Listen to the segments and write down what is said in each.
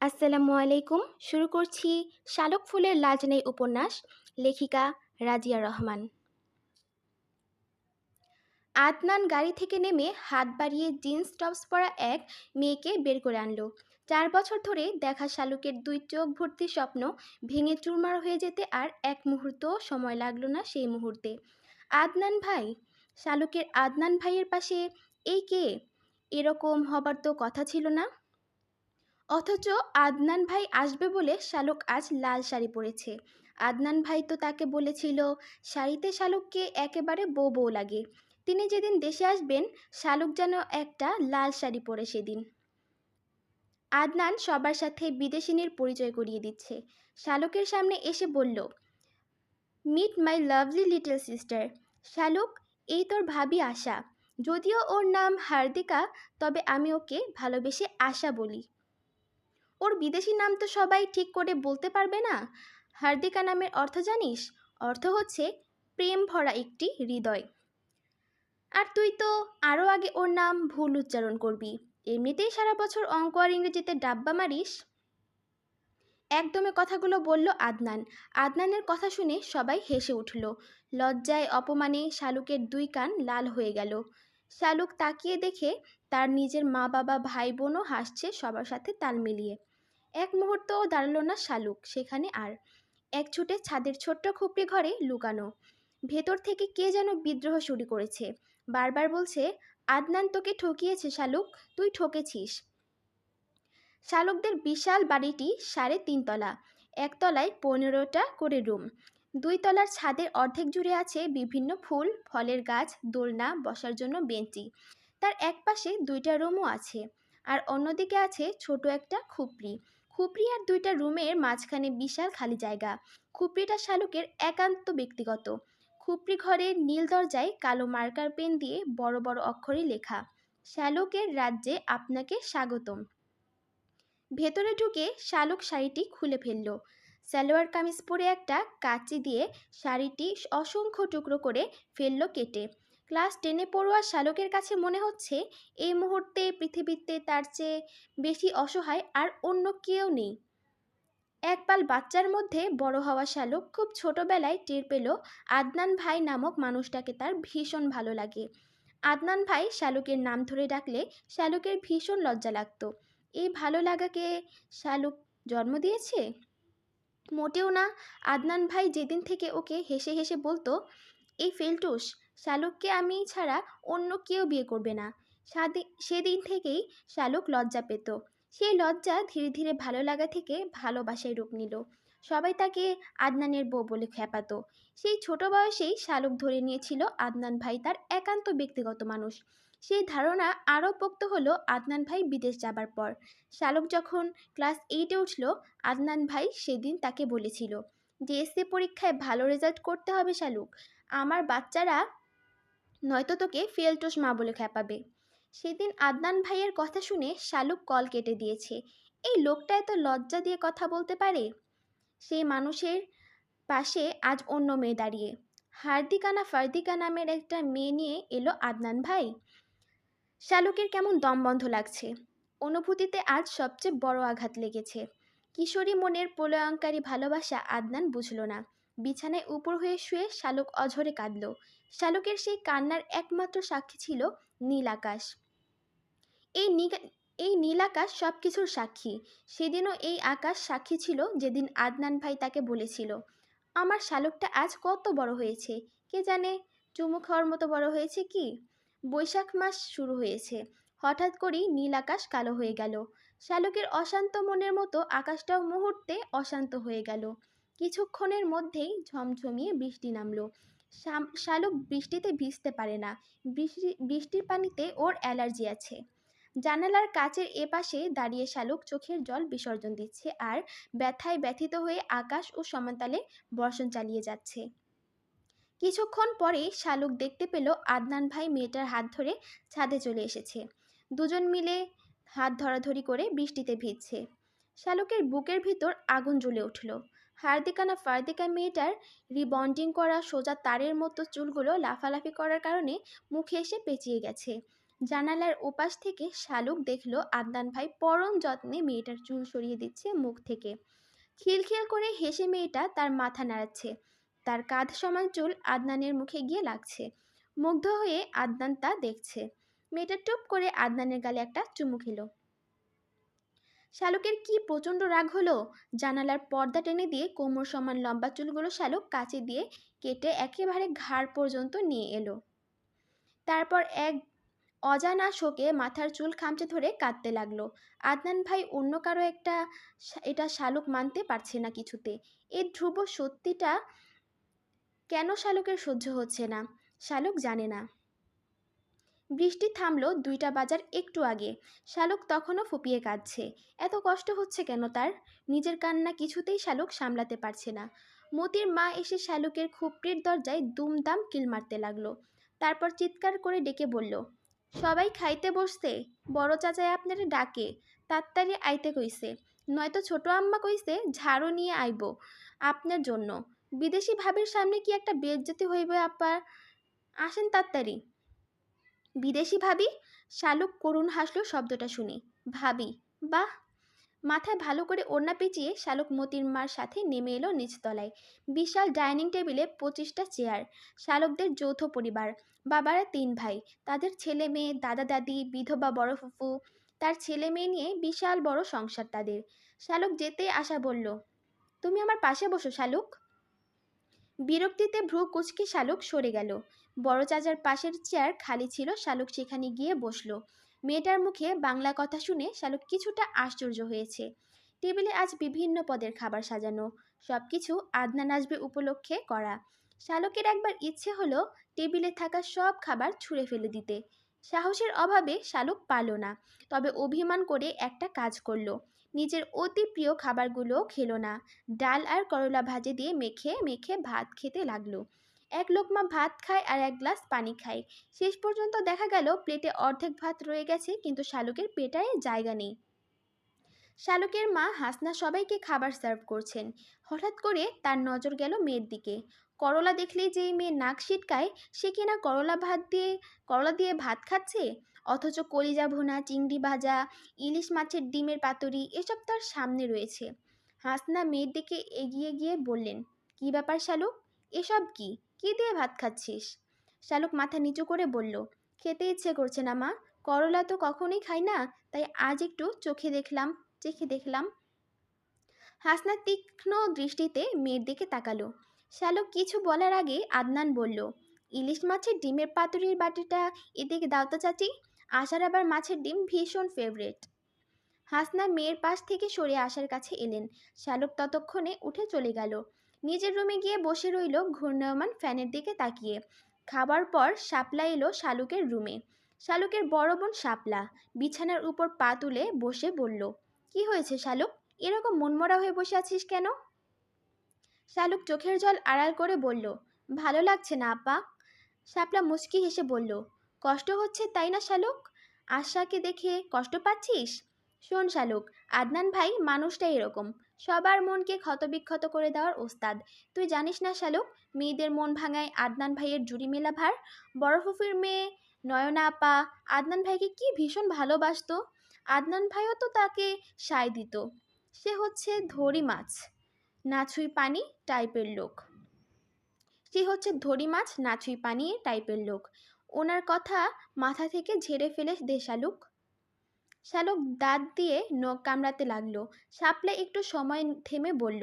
আসসালামু আলাইকুম। শুরু করছি শালক ফুলের লাজনাই উপন্যাস, লেখিকা রাজিয়া রহমান। আদনান গাড়ি থেকে নেমে হাত বাড়িয়ে জিন্স, টপস পরা এক মেয়েকে বের করে আনলো। চার বছর ধরে দেখা শালুকের দুই চোখ ভর্তি স্বপ্ন ভেঙে চুরমার হয়ে যেতে আর এক মুহূর্ত সময় লাগল না সেই মুহূর্তে। আদনান ভাই, শালুকের আদনান ভাইয়ের পাশে এই কে? এরকম হবার তো কথা ছিল না। অথচ আদনান ভাই আসবে বলে শালুক আজ লাল শাড়ি পরেছে। আদনান ভাই তো তাকে বলেছিল, শাড়িতে শালুককে একেবারে বউ বউ লাগে। তিনি যেদিন দেশে আসবেন, শালুক যেন একটা লাল শাড়ি পরে সেদিন। আদনান সবার সাথে বিদেশিনীর পরিচয় করিয়ে দিচ্ছে। শালুকের সামনে এসে বলল meet my lovely little sister Shaluk, এই তোর ভাবি আশা। যদিও ওর নাম হার্দিকা, তবে আমি ওকে ভালোবেসে আশা বলি। ওর বিদেশি নাম তো সবাই ঠিক করে বলতে পারবে না। হার্দিকা নামের অর্থ জানিস? অর্থ হচ্ছে প্রেম ভরা একটি হৃদয়। আর তুই তো আরও আগে ওর নাম ভুল উচ্চারণ করবি। এমনিতেই সারা বছর অঙ্ক আর ইংরেজিতে ডাব্বা মারিস। একদমে কথাগুলো বলল আদনান। আদনানের কথা শুনে সবাই হেসে উঠল। লজ্জায়, অপমানে শালুকের দুই কান লাল হয়ে গেল। শালুক তাকিয়ে দেখে তার নিজের মা বাবা ভাই বোনও হাসছে সবার সাথে তাল মিলিয়ে। এক মুহূর্তও দাঁড়াল না শালুক সেখানে আর। এক ছুটে ছাদের ছোট্ট খুপড়ি ঘরে লুকানো। ভেতর থেকে কে যেন বিদ্রোহ শুরু করেছে। বারবার বলছে, আদনান তোকে ঠকিয়েছে শালুক, তুই ঠকেছিস। শালুকদের বিশাল বাড়িটি সাড়ে তিনতলা, একতলায় পনেরোটা করে রুম। দুই তলার ছাদের অর্ধেক জুড়ে আছে বিভিন্ন ফুল, ফলের গাছ, দোলনা, বসার জন্য বেঞ্চি। তার এক পাশে দুইটা রুমও আছে, আর অন্যদিকে আছে ছোট একটা খুপড়ি খুপড়ি আর দুইটা রুমের মাঝখানে বিশাল খালি জায়গা। খুপড়িটা শালুকের একান্ত ব্যক্তিগত। খুপড়ি ঘরের নীল দরজায় কালো মার্কার পেন দিয়ে বড় বড় অক্ষরে লেখা, শালুকের রাজ্যে আপনাকে স্বাগতম। ভেতরে ঢুকে শালুক শাড়িটি খুলে ফেলল। সালোয়ার কামিজ পরে একটা কাচি দিয়ে শাড়িটি অসংখ্য টুকরো করে ফেলল কেটে। ক্লাস টেনে পড়ুয়া শালকের কাছে মনে হচ্ছে, এই মুহূর্তে পৃথিবীতে তার চেয়ে বেশি অসহায় আর অন্য কেউ নেই। একপাল বাচ্চার মধ্যে বড় হওয়া শালক খুব ছোটবেলায় টের পেল আদনান ভাই নামক মানুষটাকে তার ভীষণ ভালো লাগে। আদনান ভাই শালুকের নাম ধরে ডাকলে শালুকের ভীষণ লজ্জা লাগতো। এই ভালো লাগাকে শালুক জন্ম দিয়েছে? মোটেও না। আদনান ভাই যেদিন থেকে ওকে হেসে হেসে বলতো, এই ফেলটুস শালুককে আমি ছাড়া অন্য কেউ বিয়ে করবে না। সেদিন থেকেই শালুক লজ্জা পেত। সেই লজ্জা ধীরে ধীরে ভালো লাগা থেকে ভালোবাসায় রূপ নিল। সবাই তাকে আদনানের বউ বলে খেপাতো সেই ছোট বয়সেই শালুক ধরে নিয়েছিল আদনান ভাই তার একান্ত ব্যক্তিগত মানুষ। সেই ধারণা আরও পোক্ত হলো আদনান ভাই বিদেশ যাবার পর। শালুক যখন ক্লাস এইটে উঠল, আদনান ভাই সেদিন তাকে বলেছিল যে এসসি পরীক্ষায় ভালো রেজাল্ট করতে হবে শালুক। আমার বাচ্চারা নয়তো তোকে ফেলটোস মা বলে খেপাবে সেদিন আদনান ভাইয়ের কথা শুনে শালুক কল কেটে দিয়েছে। এই লোকটা এত লজ্জা দিয়ে কথা বলতে পারে? সেই মানুষের পাশে আজ অন্য মেয়ে দাঁড়িয়ে। হার্দিকানা ফার্দিকা নামের একটা মেয়ে নিয়ে এলো আদনান ভাই। শালুকের কেমন দমবন্ধ লাগছে। অনুভূতিতে আজ সবচেয়ে বড় আঘাত লেগেছে। কিশোরী মনের প্রলয়ঙ্কারী ভালোবাসা আদনান বুঝল না। বিছানায় উপর হয়ে শুয়ে শালুক অঝরে কাঁদল। শালুকের সেই কান্নার একমাত্র সাক্ষী ছিল নীল আকাশ। এই এই নীল আকাশ সব কিছুর সাক্ষী। সেদিনও এই আকাশ সাক্ষী ছিল যেদিন আদনান ভাই তাকে বলেছিল, আমার শালুকটা আজ কত বড় হয়েছে, কে জানে? চুমু খাওয়ার মতো বড় হয়েছে কি? বৈশাখ মাস শুরু হয়েছে। হঠাৎ করেই নীল আকাশ কালো হয়ে গেল। শালুকের অশান্ত মনের মতো আকাশটাও মুহূর্তে অশান্ত হয়ে গেল। কিছুক্ষণের মধ্যেই ঝমঝমিয়ে বৃষ্টি নামলো। শালুক বৃষ্টিতে ভিজতে পারে না। বৃষ্টি, বৃষ্টির পানিতে ওর অ্যালার্জি আছে। জানালার কাচের এপাশে দাঁড়িয়ে শালুক চোখের জল বিসর্জন দিচ্ছে আর ব্যথায় ব্যথিত হয়ে আকাশ ও সমান্তালে বর্ষণ চালিয়ে যাচ্ছে। কিছুক্ষণ পরে শালুক দেখতে পেল আদনান ভাই মেয়েটার হাত ধরে ছাদে চলে এসেছে। দুজন মিলে হাত ধরাধরি করে বৃষ্টিতে ভিজছে। শালুকের বুকের ভিতর আগুন জ্বলে উঠল। হার্দিকা না ফার্দিকা মেয়েটার রিবন্ডিং করা সোজা তারের মতো চুলগুলো লাফালাফি করার কারণে মুখে এসে পেঁচিয়ে গেছে। জানালার ওপাশ থেকে শালুক দেখল আদনান ভাই পরম যত্নে মেয়েটার চুল সরিয়ে দিচ্ছে মুখ থেকে। খিলখিল করে হেসে মেয়েটা তার মাথা নাড়াচ্ছে। তার কাঁধ সমান চুল আদনানের মুখে গিয়ে লাগছে। মুগ্ধ হয়ে আদনান তা দেখছে। মেয়েটা টুপ করে আদনানের গালে একটা চুমু খেলো। শালুকের কি প্রচণ্ড রাগ হলো? জানালার পর্দা টেনে দিয়ে কোমর সমান লম্বা চুলগুলো শালুক কাছে দিয়ে কেটে একেবারে ঘাড় পর্যন্ত নিয়ে এলো। তারপর এক অজানা শোকে মাথার চুল খামচে ধরে কাঁদতে লাগল। আদনান ভাই অন্য কারও একটা এটা শালুক মানতে পারছে না কিছুতে। এই ধ্রুব সত্যিটা কেন শালুকের সহ্য হচ্ছে না? শালুক জানে না। বৃষ্টি থামলো দুইটা বাজার একটু আগে। শালুক তখনও ফুপিয়ে কাঁদছে। এত কষ্ট হচ্ছে কেন তার? নিজের কান্না কিছুতেই শালুক সামলাতে পারছে না। মতির মা এসে শালুকের খুপড়ির দরজায় দুমদাম কিল মারতে লাগল। তারপর চিৎকার করে ডেকে বলল, সবাই খাইতে বসছে। বড় চাচাই আপনারে ডাকে। তাড়াতাড়ি আইতে কইছে। নয়তো ছোট আম্মা কইছে ঝাড়ু নিয়ে আইব আপনার জন্য। বিদেশি ভাবের সামনে কি একটা বেজ্জতি হইবে আপা? আসেন তাড়াতাড়ি। বিদেশি ভাবি? শালুক করুণ হাসলো শব্দটা শুনে। ভাবি, বাহ! মাথায় ভালো করে ওড়না পেঁচিয়ে শালুক মতির মার সাথে নেমে এলো নিচতলায় বিশাল ডাইনিং টেবিলে পঁচিশটা চেয়ার, শালকদের যৌথ পরিবার। বাবারা তিন ভাই, তাদের ছেলে মেয়ে, দাদা দাদি, বিধবা বড় ফুফু। তার ছেলে মেয়ে নিয়ে বিশাল বড় সংসার তাদের। শালুক যেতে আসা বলল, তুমি আমার পাশে বসো, শালুক। বিরক্তিতে ভ্রু কুচকে শালুক সরে গেল। বড় চাচার পাশের চেয়ার খালি ছিল, শালুক সেখানে গিয়ে বসল। মেয়েটার মুখে বাংলা কথা শুনে শালুক কিছুটা আশ্চর্য হয়েছে। টেবিলে আজ বিভিন্ন পদের খাবার সাজানো সব কিছু আদনান আসবে উপলক্ষে করা। শালকের একবার ইচ্ছে হলো টেবিলে থাকা সব খাবার ছুঁড়ে ফেলে দিতে। সাহসের অভাবে শালুক পারল না, তবে অভিমান করে একটা কাজ করল। নিজের অতি প্রিয় খাবারগুলো খেলো না, ডাল আর করলা ভাজে দিয়ে মেখে মেখে ভাত খেতে লাগল। এক লোকমা ভাত খায় আর এক গ্লাস পানি খায়। শেষ পর্যন্ত দেখা গেল প্লেটে অর্ধেক ভাত রয়ে গেছে, কিন্তু শালুকের পেটায় জায়গা নেই। শালুকের মা হাসনা সবাইকে খাবার সার্ভ করছেন। হঠাৎ করে তার নজর গেল মেয়ের দিকে। করলা দেখলেই যে মেয়ে নাক সিটকায়, সে কিনা করলা ভাত দিয়ে, করলা দিয়ে ভাত খাচ্ছে? অথচ কলিজা ভুনা, চিংড়ি ভাজা, ইলিশ মাছের ডিমের পাতুরি, এসব তার সামনে রয়েছে। হাসনা মেয়ের দিকে এগিয়ে গিয়ে বললেন, কি ব্যাপার শালুক? এসব কি? কি দিয়ে ভাত খাচ্ছিস? শালুক মাথা নিচু করে বলল, খেতে ইচ্ছে করছে না মা। করলা তো কখনোই খাই না, তাই আজ একটু চোখে দেখলাম, চেখে দেখলাম। হাসনা তীক্ষ্ণ দৃষ্টিতে মেয়ের দিকে তাকালো। শালুক কিছু বলার আগে আদনান বলল, ইলিশ মাছের ডিমের পাতুরির বাটিটা এদিকে দাও তো চাচি আশার আবার মাছের ডিম ভীষণ ফেভারেট হাসনা মেয়ের পাশ থেকে সরে আসার কাছে এলেন। শালুক ততক্ষণে উঠে চলে গেল। নিজের রুমে গিয়ে বসে রইল ঘূর্ণায়মান ফ্যানের দিকে তাকিয়ে। খাবার পর শাপলা এলো শালুকের রুমে। শালুকের বড় বোন শাপলা বিছানার উপর পা তুলে বসে বলল, কি হয়েছে শালুক? এরকম মনমরা হয়ে বসে আছিস কেন? শালুক চোখের জল আড়াল করে বলল, ভালো লাগছে না আপা। শাপলা মুচকি হেসে বলল, কষ্ট হচ্ছে তাই না শালুক? আশাকে দেখে কষ্ট পাচ্ছিস? শোন শালুক, আদনান ভাই মানুষটা এরকম। সবার মনকে ক্ষতবিক্ষত করে দেওয়ার ওস্তাদ। তুই জানিস না শালুক মেয়েদের মন ভাঙায় আদনান ভাইয়ের জুড়ি মেলা ভার? বড় ফুফির মেয়ে নয়না আপা, আদনান ভাইকে কি ভীষণ ভালোবাসতো? আদনান ভাইও তো তাকে সায় দিত। সে হচ্ছে ধরি মাছ, নাছুই পানি টাইপের লোক। সে হচ্ছে ধরি মাছ, নাছুই পানি টাইপের লোক। ওনার কথা মাথা থেকে ঝেড়ে ফেলে দে শালুক দাঁত দিয়ে নখ কামড়াতে লাগল। সাপলে একটু সময় থেমে বলল,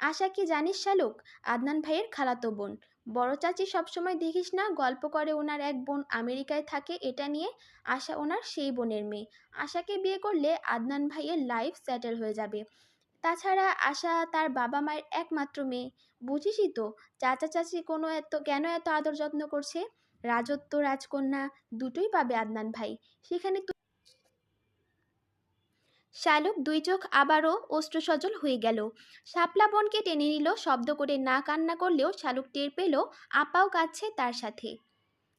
আশা কি জানিস শালুক আদনান ভাইয়ের খালাতো বোন। বড় চাচি সবসময় দেখিস না, গল্প করে ওনার এক বোন আমেরিকায় থাকে এটা নিয়ে, আশা ওনার সেই বোনের মেয়ে। আশাকে বিয়ে করলে আদনান ভাইয়ের লাইফ সেটেল হয়ে যাবে। তাছাড়া আশা তার বাবা মায়ের একমাত্র মেয়ে। বুঝিসই তো, চাচা চাচি কোনো এত, কেন এত আদর যত্ন করছে? রাজত্ব, রাজকন্যা দুটোই পাবে আদনান ভাই। সেখানে শালুক দুই চোখ আবারও অস্ত্রসজল হয়ে গেল। শাপলা বনকে টেনে নিল, শব্দ করে না কান্না করলেও শালুক টের পেল আপাও কাঁদছে তার সাথে।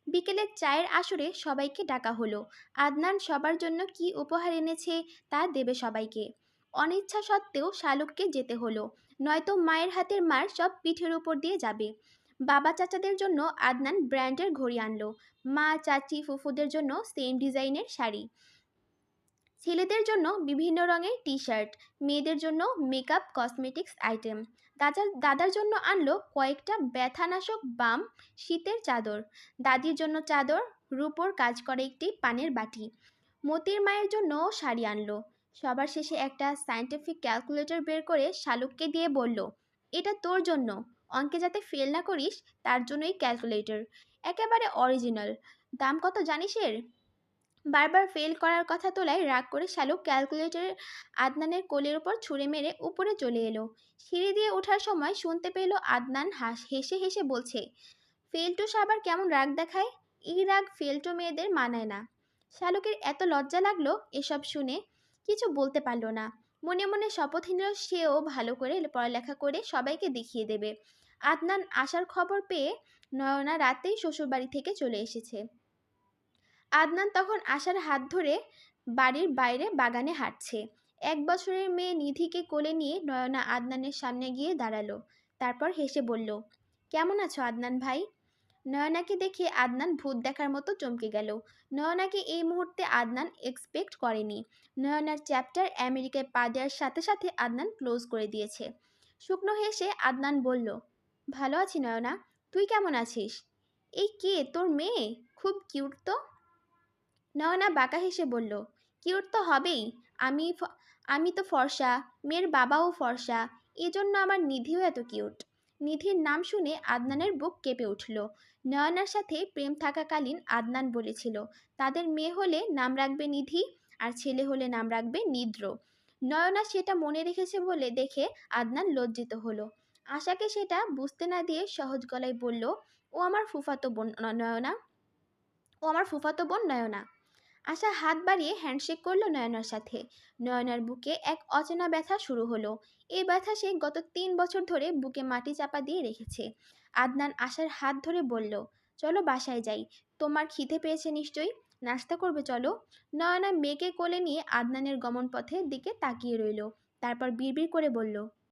বিকেলের চায়ের আসরে সবাইকে ডাকা হলো। আদনান সবার জন্য কি উপহার এনেছে তা দেবে সবাইকে। অনিচ্ছা সত্ত্বেও শালুককে যেতে হলো। নয়তো মায়ের হাতের মার সব পিঠের উপর দিয়ে যাবে। বাবা চাচাদের জন্য আদনান ব্র্যান্ডের ঘড়ি আনলো। মা, চাচি, ফুফুদের জন্য সেম ডিজাইনের শাড়ি। ছেলেদের জন্য বিভিন্ন রঙের টি শার্ট মেয়েদের জন্য মেকআপ কসমেটিক্স আইটেম। দাদার দাদার জন্য আনলো কয়েকটা ব্যথানাশক বাম শীতের চাদর। দাদির জন্য চাদর, রূপোর কাজ করে একটি পানের বাটি। মতির মায়ের জন্য শাড়ি আনলো। সবার শেষে একটা সায়েন্টিফিক ক্যালকুলেটর বের করে শালুককে দিয়ে বলল, এটা তোর জন্য। অঙ্কে যাতে ফেল না করিস, তার জন্যই ক্যালকুলেটর একেবারে অরিজিনাল দাম কত জানিস এর? বারবার ফেল করার কথা তোলায় রাগ করে শালুক ক্যালকুলেটর আদনানের কোলের উপর ছুঁড়ে মেরে উপরে চলে এলো। সিঁড়ি দিয়ে ওঠার সময় শুনতে পেল আদনান হাস, হেসে হেসে বলছে ফেলটুস আবার কেমন রাগ দেখায়? এই রাগ ফেলটু মেয়েদের মানায় না। শালুকের এত লজ্জা লাগল এসব শুনে, কিছু বলতে পারল না। মনে মনে শপথ নিল সেও ভালো করে পড়ালেখা করে সবাইকে দেখিয়ে দেবে। আদনান আসার খবর পেয়ে নয়না রাতেই শ্বশুরবাড়ি থেকে চলে এসেছে। আদনান তখন আশার হাত ধরে বাড়ির বাইরে বাগানে হাঁটছে। এক বছরের মেয়ে নিধিকে কোলে নিয়ে নয়না আদনানের সামনে গিয়ে দাঁড়াল। তারপর হেসে বলল, কেমন আছো আদনান ভাই? নয়নাকে দেখে আদনান ভূত দেখার মতো চমকে গেল। নয়নাকে এই মুহূর্তে আদনান এক্সপেক্ট করেনি। নয়নার চ্যাপ্টার আমেরিকায় পা দেওয়ার সাথে সাথে আদনান ক্লোজ করে দিয়েছে। শুকনো হেসে আদনান বলল, ভালো আছি নয়না, তুই কেমন আছিস? এই কে? তোর মেয়ে? খুব কিউট তো? নয়না বাঁকা হেসে বলল, কিউট তো হবেই। আমি আমি তো ফর্সা, মেয়ের বাবাও ফর্সা, এজন্য আমার নিধিও এত কিউট। নিধির নাম শুনে আদনানের বুক কেঁপে উঠল। নয়নার সাথে প্রেম থাকাকালীন আদনান বলেছিল, তাদের মেয়ে হলে নাম রাখবে নিধি আর ছেলে হলে নাম রাখবে নিদ্র। নয়না সেটা মনে রেখেছে বলে দেখে আদনান লজ্জিত হলো। আশাকে সেটা বুঝতে না দিয়ে সহজ গলায় বলল, ও আমার ফুফাতো বোন, নয়না। ও আমার ফুফাতো বোন নয়না। আশা হাত বাড়িয়ে হ্যান্ডশেক করল নয়নার সাথে। নয়নার বুকে এক অচেনা ব্যথা শুরু হলো। এই ব্যথা সে গত তিন বছর ধরে বুকে মাটি চাপা দিয়ে রেখেছে। আদনান আশার হাত ধরে বলল, চলো বাসায় যাই। তোমার খিদে পেয়েছে নিশ্চয়ই? নাস্তা করবে, চলো। নয়না মেয়েকে কোলে নিয়ে আদনানের গমন পথের দিকে তাকিয়ে রইল। তারপর বিড়বিড় করে বলল